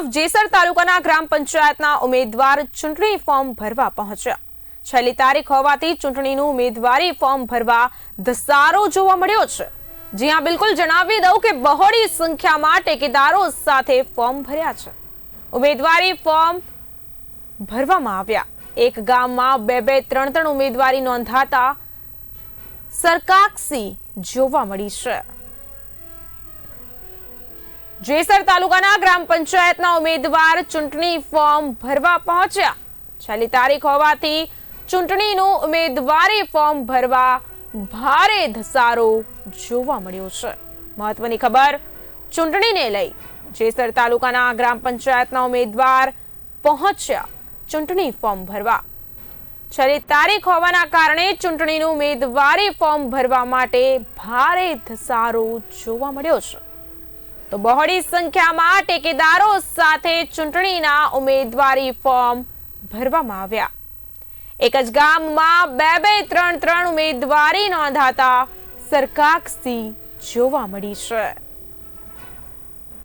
તરફ જેસર તાલુકાના ગ્રામ પંચાયતના ઉમેદવાર ચૂંટણી ફોર્મ ભરવા પહોંચ્યા. છેલ્લી તારીખ હોવાથી ચૂંટણીનું ઉમેદવારી ફોર્મ ભરવા ધસારો જોવા મળ્યો છે. જ્યાં બિલકુલ જણાવી દઉં કે બહોળી સંખ્યામાં ટેકેદારો સાથે ફોર્મ ભર્યા છે. ઉમેદવારી ફોર્મ ભરવામાં આવ્યા. એક ગામમાં બે બે ત્રણ ત્રણ ઉમેદવારી નોંધાતા સરકાક્ષી જોવા મળી છે. જેસર તાલુકાના ગ્રામ પંચાયતના ઉમેદવાર ચૂંટણી ફોર્મ ભરવા પહોંચ્યા. છેલ્લી તારીખ હોવાથી ચૂંટણીનું ઉમેદવારી ફોર્મ ભરવા ભારે ધસારો જોવા મળ્યો છે. મહત્વની ખબર, ચૂંટણીને લઈ જેસર તાલુકાના ગ્રામ પંચાયતના ઉમેદવાર પહોંચ્યા ચૂંટણી ફોર્મ ભરવા. છેલ્લી તારીખ હોવાના કારણે ચૂંટણીનું ઉમેદવારી ફોર્મ ભરવા માટે ભારે ધસારો જોવા મળ્યો છે. તો બહોળી સંખ્યામાં ટેકેદારો સાથે ચૂંટણીના ઉમેદવારી ફોર્મ ભરવામાં આવ્યા. એક જ ગામમાં બે બે ત્રણ ત્રણ ઉમેદવારી નોંધાતા સરકાક્ષી જોવા મળી છે.